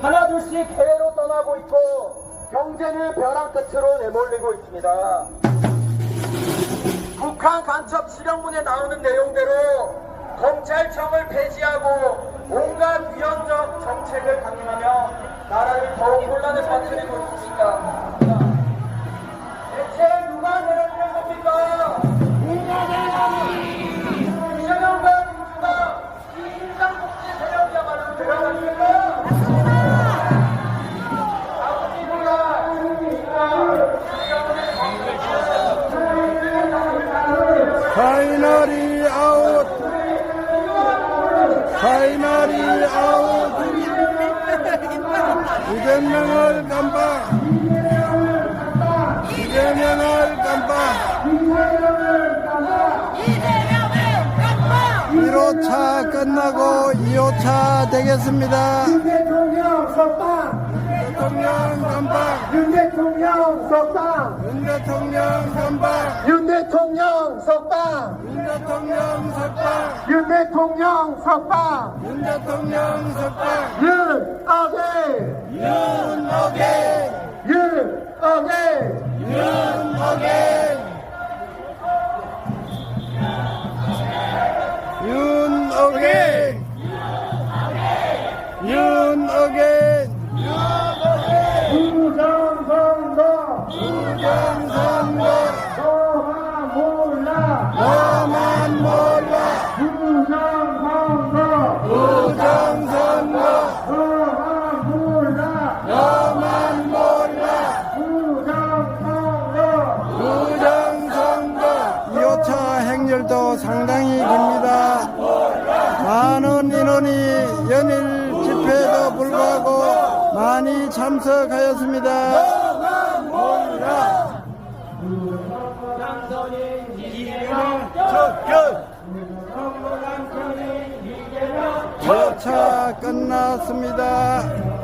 하나 둘씩 해외로 떠나고 있고 경제는 벼랑 끝으로 내몰리고 있습니다. 북한 간첩 실형문에 나오는 내용대로 검찰청을 폐지하고 온갖 위헌적 정책을 강행하며 나라를 더욱 혼란에 빠뜨리고 있습니다. 파이널이 아웃 파이널이 아웃 이재명을 깜빡 이재명을 깜빡 이재명을 깜빡! 1호차 끝나고 2호차 되겠습니다. 윤 대통령 깜빡 윤 대통령 석방! 윤 대통령 깜빡 윤 대통령 석방! 윤 대통령 석방 윤 대통령 석방! 윤 대통령 석방 윤어게! 윤어게 윤어게! 윤어게 윤어게 윤어게 상당히 깁니다. 많은 인원이 연일 집회에도 불구하고 많이 참석하였습니다. 차 끝났습니다.